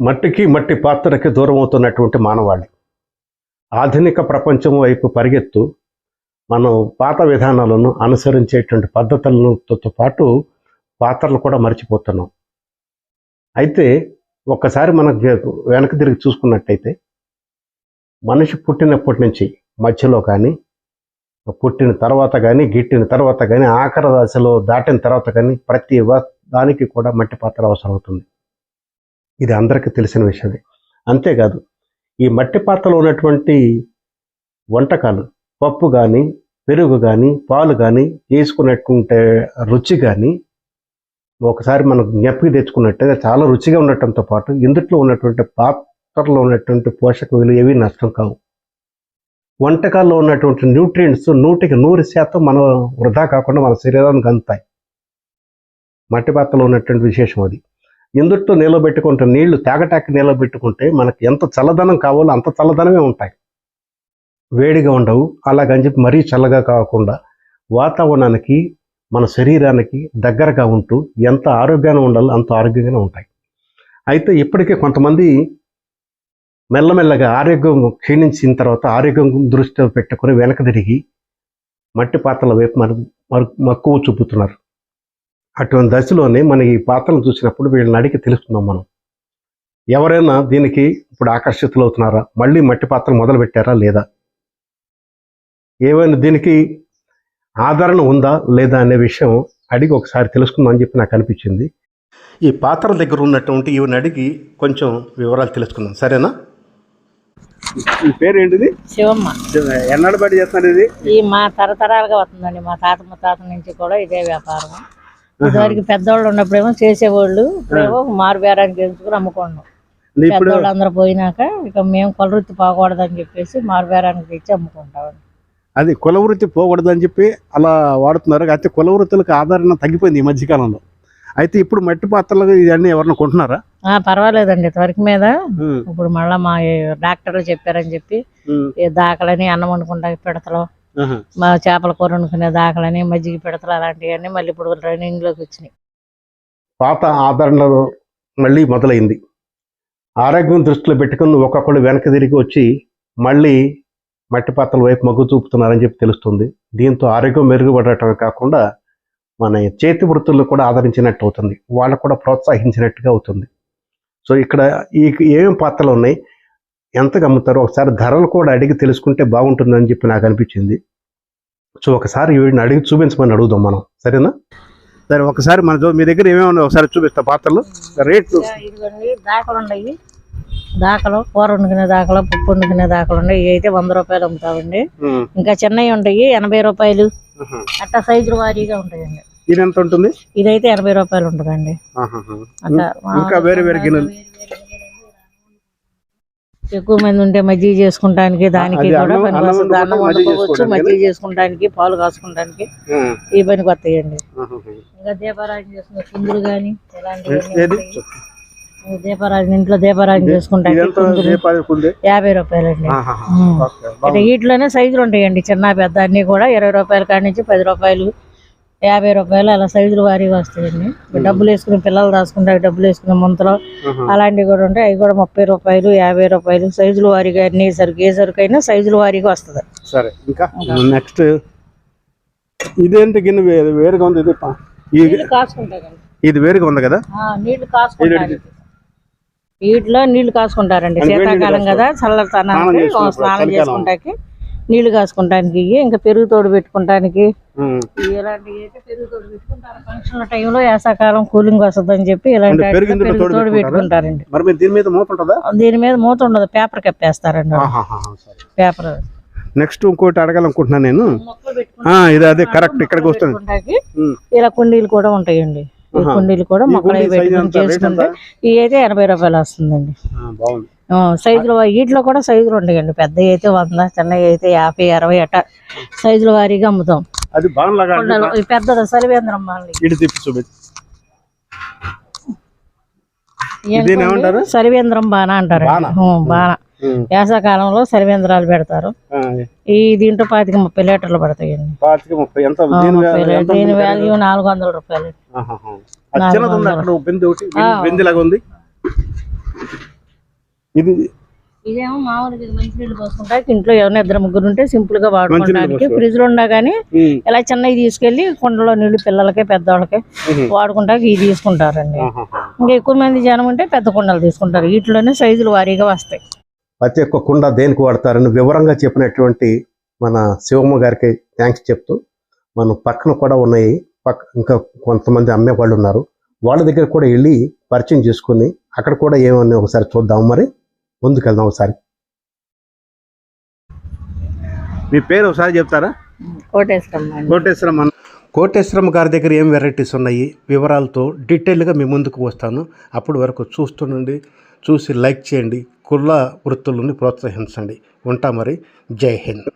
మట్టికి మట్టి పాత్రకి దూరం అవుతున్నటువంటి మానవాళి. ఆధునిక ప్రపంచం వైపు పరిగెత్తు మనం పాత విధానాలను అనుసరించేటువంటి పద్ధతులతో పాటు పాత్రలు కూడా మర్చిపోతున్నాం. అయితే ఒక్కసారి మనకు వెనక తిరిగి చూసుకున్నట్టయితే మనిషి పుట్టినప్పటి నుంచి మధ్యలో కానీ పుట్టిన తర్వాత కానీ గిట్టిన తర్వాత కానీ ఆఖరి దశలో దాటిన తర్వాత కానీ ప్రతి దానికి కూడా మట్టి పాత్ర అవసరం అవుతుంది ఇది అందరికీ తెలిసిన విషయమే. అంతేకాదు ఈ మట్టి పాత్రలో ఉన్నటువంటి వంటకాలు పప్పు కానీ పెరుగు కానీ పాలు కానీ వేసుకున్నట్టుంటే రుచి కానీ ఒకసారి మనం జ్ఞప్తికి తెచ్చుకున్నట్టయితే చాలా రుచిగా ఉండటంతో పాటు ఇందుట్లో ఉన్నటువంటి పాత్రలో ఉన్నటువంటి పోషక విలువ ఏవి నష్టం కావు. వంటకాల్లో ఉన్నటువంటి న్యూట్రియంట్స్ నూటికి నూరు శాతం మనం వృధా కాకుండా మన శరీరానికి అందుతాయి. మట్టి పాత్రలో ఉన్నటువంటి విశేషం అది. ఎందుట్లో నిలబెట్టుకుంటే నీళ్ళు తాగటాకి నిలబెట్టుకుంటే మనకి ఎంత చల్లదనం కావాలో అంత చల్లదనమే ఉంటాయి. వేడిగా ఉండవు. అలాగని చెప్పి మరీ చల్లగా కాకుండా వాతావరణానికి మన శరీరానికి దగ్గరగా ఉంటూ ఎంత ఆరోగ్యంగా ఉండాలో అంత ఆరోగ్యంగానే ఉంటాయి. అయితే ఇప్పటికే కొంతమంది మెల్లమెల్లగా ఆరోగ్యం క్షీణించిన తర్వాత ఆరోగ్యం దృష్టిలో పెట్టుకొని వెనక తిరిగి మట్టి పాత్రల వైపు మరి మరి మక్కువ చూపుతున్నారు. అటువంటి దశలోనే మన ఈ పాత్రలు చూసినప్పుడు వీళ్ళని అడిగి తెలుస్తున్నాం మనం. ఎవరైనా దీనికి ఇప్పుడు ఆకర్షితులు అవుతున్నారా మళ్ళీ మట్టి పాత్ర మొదలు పెట్టారా లేదా? ఏమైనా దీనికి ఆదరణ ఉందా లేదా అనే విషయం అడిగి ఒకసారి తెలుసుకుందాం అని చెప్పి నాకు అనిపించింది. ఈ పాత్ర దగ్గర ఉన్నటువంటి ఈవెన్ అడిగి కొంచెం వివరాలు తెలుసుకుందాం. సరేనా? ఈ పేరు ఏంటిది శివమ్మ ఎన్నడ బడి చేస్తున్నారు ఇది? ఈ మా తరతరాలుగా వస్తుందండి. మా తాత ముత్తాత నుంచి కూడా ఇదే వ్యాపారం. ఇదివరకు పెద్దవాళ్ళు ఉన్నప్పుడేమో చేసేవాళ్ళు. ఇప్పుడేమో మారు బేరానికి ఎంచుకుని అమ్ముకున్నాం పెద్దవాళ్ళు అందరూ పోయినాక ఇక మేము కొలవృత్తి పోకూడదని చెప్పేసి మారు బేరానికి తెచ్చి అమ్ముకుంటాం. అది కుల వృత్తి పోకూడదు అని చెప్పి అలా వాడుతున్నారు. అయితే కుల వృత్తులకు ఆదరణ తగ్గిపోయింది ఈ మధ్యకాలంలో. అయితే ఇప్పుడు మట్టి పాత్రలు ఇవన్నీ ఎవరైనా కొంటున్నారా? ఆ, పర్వాలేదండి. ఇంతవరకు మీద ఇప్పుడు మళ్ళా మా డాక్టర్లు చెప్పారని చెప్పి దాకలని అన్నం వండుకుంటాకి పిడతలు. మా చేపల కూర వండుకునే దాకలని మజ్జిగ పిడతలు అలాంటివన్నీ మళ్ళీ ఇప్పుడు రన్నింగ్లోకి వచ్చినాయి. పాత ఆదరణ మళ్ళీ మొదలైంది. ఆరోగ్యం దృష్టిలో పెట్టుకుని ఒక్కొక్కళ్ళు వెనక్కి తిరిగి వచ్చి మళ్ళీ మట్టి పాత్రల వైపు మొగ్గు చూపుతున్నారని చెప్పి తెలుస్తుంది. దీంతో ఆరోగ్యం మెరుగుపడటమే కాకుండా మన చేతి వృత్తులను కూడా ఆదరించినట్టు అవుతుంది. వాళ్ళకు కూడా ప్రోత్సహించినట్టుగా అవుతుంది. సో ఇక్కడ ఈ ఏమేం పాత్రలు ఉన్నాయి? ఎంతకు అమ్ముతారో ఒకసారి ధరలు కూడా అడిగి తెలుసుకుంటే బాగుంటుందని చెప్పి నాకు అనిపించింది. సో ఒకసారి వీడిని అడిగి చూపించమని అడుగుదాం మనం. సరేనా? సరే ఒకసారి మన జో- మీ దగ్గర ఏమేమి ఉన్నాయి? ఒకసారి చూపిస్తా పాత్రలు. రేట్లు దాకలు ఉన్నాయి. దాకలు కూర వండుకునే దాకలు పప్పు వండుకునే దాకలు ఉన్నాయి. ఇవి అయితే వంద రూపాయలు అమ్ముతామండి. ఇంకా చిన్నవి ఉంటాయి ఎనభై రూపాయలు. అట్లా సైజుల వారీగా ఉంటాయండి. ఇది ఎంత ఉంటుంది? ఇదైతే ఎనభై రూపాయలు ఉంటుందండి. ఇంకా వేరే వేరే గిన్నెలు? ఎక్కువ మంది ఉంటే మజ్జిగ చేసుకుంటానికి దానికి కూడా అన్నం- పనికి అన్నం వండుకోవచ్చు. మజ్జిగ చేసుకుంటానికి పాలు కాసుకుంటానికి ఈ పనికి వస్తాయండి ఇంకా దీపారాజన చేసుకునే కుందులు ఇలాంటివి ఏది? దీపారాజన ఇంట్లో దీపారాజన చేసుకుంటానికి యాభై రూపాయలండి. బాగుంది. వీటిలోనే సైజులు ఉంటాయండి చిన్న పెద్ద అన్ని కూడా ఇరవై రూపాయల కాడి నుంచి పది రూపాయలు యాభై రూపాయలు అలా సైజులు వారీగా వస్తాయండి. డబ్బులు వేసుకుని పిల్లలు దాచుకుంటారు డబ్బులు వేసుకునే ముంతలు. అలాంటివి కూడా ఉంటాయి. అవి కూడా ముప్పై రూపాయలు యాభై రూపాయలు సైజులు వారీగా అన్ని సరుకు ఏ సరుకు అయినా సైజులు వారీగా వస్తుంది. సరే ఇంకా? నెక్స్ట్. ఇదేంటి గిన్నె వేరుగా ఉంది ఇది పా- ఇది నీళ్ళు కాసుకుంటారండి. ఇది వేరుగా ఉంది కదా? ఆ, నీళ్ళు కాసుకుంటారు. వీటిలో నీళ్ళు కాసుకుంటారండి. శీతాకాలం కదా చల్లతనానికి స్నానం చలికాలం. నీళ్ళు కాసుకుంటానికి ఇంకా పెరుగు తోడు పెట్టుకుంటానికి. ఇలాంటివి అయితే పెరుగు తోడు పెట్టుకుంటారు. ఫంక్షన్ల టైంలో వేసాకాలం కూలింగ్ వస్తుందని చెప్పి ఇలాంటి పెరుగు తోడు తోడు పెట్టుకుంటారా? పెట్టుకుంటారండి. దీని మీద మూత ఉంటుందా? దీని మీద మూత ఉండదు. Paper కప్పేస్తారండి paper. నెక్స్ట్ ఇంకోటి అడగాలనుకుంటున్నాను నేను. ఇది అదే కరెక్ట్ ఇక్కడికి వస్తుంది. ఇలా కుండీలు కూడా ఉంటాయండి. కుండీలు కూడా మొక్కలు చేసుకుంటే ఇవి అయితే ఎనభై రూపాయలు వస్తుందండి. బాగుంది. సైజులు వీటిలో కూడా సైజులు ఉంటాయండి. పెద్దవి అయితే వంద చిన్నవి అయితే యాభై అరవై అట్ట సైజుల వారీగా అమ్ముతాం. అది బాగులాగా కుండలు ఈ పెద్దది సలివేంద్రం మాలి ఇటు తిప్పి చూపించు. దీన్ని ఏమంటారు? సలివేంద్రం బాణ అంటారు బాణ. వేసవకాలంలో సలివేంద్రాలు పెడతారు. ఈ దీంట్లో పాతిక ముప్పై లీటర్లు పడతాయండి. దీని? వాల్యూ నాలుగు వందల రూపాయలు. ఉంది. ఇది ఇదేమో మామూలుగా ఇది మంచినీళ్ళు పోసుకుంటా. ఇంట్లో ఏమైనా ఇద్దరు ముగ్గురు ఉంటే సింపుల్గా వాడుకోవడానికి. ఫ్రిడ్జ్లో ఉన్నా గానీ ఇలా చిన్నవి తీసుకెళ్ళి కుండలో నీళ్ళు పిల్లలకి పెద్దవాళ్ళకి ఉహు. వాడుకుంటాకి ఇవి తీసుకుంటారండి. ఇంకా ఎక్కువ మంది జనం ఉంటే పెద్ద కుండలు తీసుకుంటారు. వీటిలోనే సైజులు వారీగా వస్తాయి. ప్రతి ఒక్క కుండ దేనికి వాడతారని వివరంగా చెప్పినటువంటి మన శివమ్మ గారికి థ్యాంక్స్ చెప్తూ మనం పక్కన కూడా ఉన్నాయి. పక్క ఇంకా కొంతమంది అమ్మే వాళ్ళు ఉన్నారు. వాళ్ళ దగ్గర కూడా వెళ్ళి పరిచయం చేసుకుని అక్కడ కూడా ఏమని ఒకసారి చూద్దాం మరి. ముందుకెళ్దాం ఒకసారి. మీ పేరు ఒకసారి చెప్తారా? కోటేశ్వరం కోటేశ్వరం కోటేశ్వరం గారి దగ్గర ఏం వెరైటీస్ ఉన్నాయి? వివరాలతో డీటెయిల్గా మీ ముందుకు వస్తాను. అప్పటి వరకు చూస్తుండండి చూసి లైక్ చేయండి. కుల వృత్తులను ప్రోత్సహించండి. ఉంటా మరి. జై హింద్.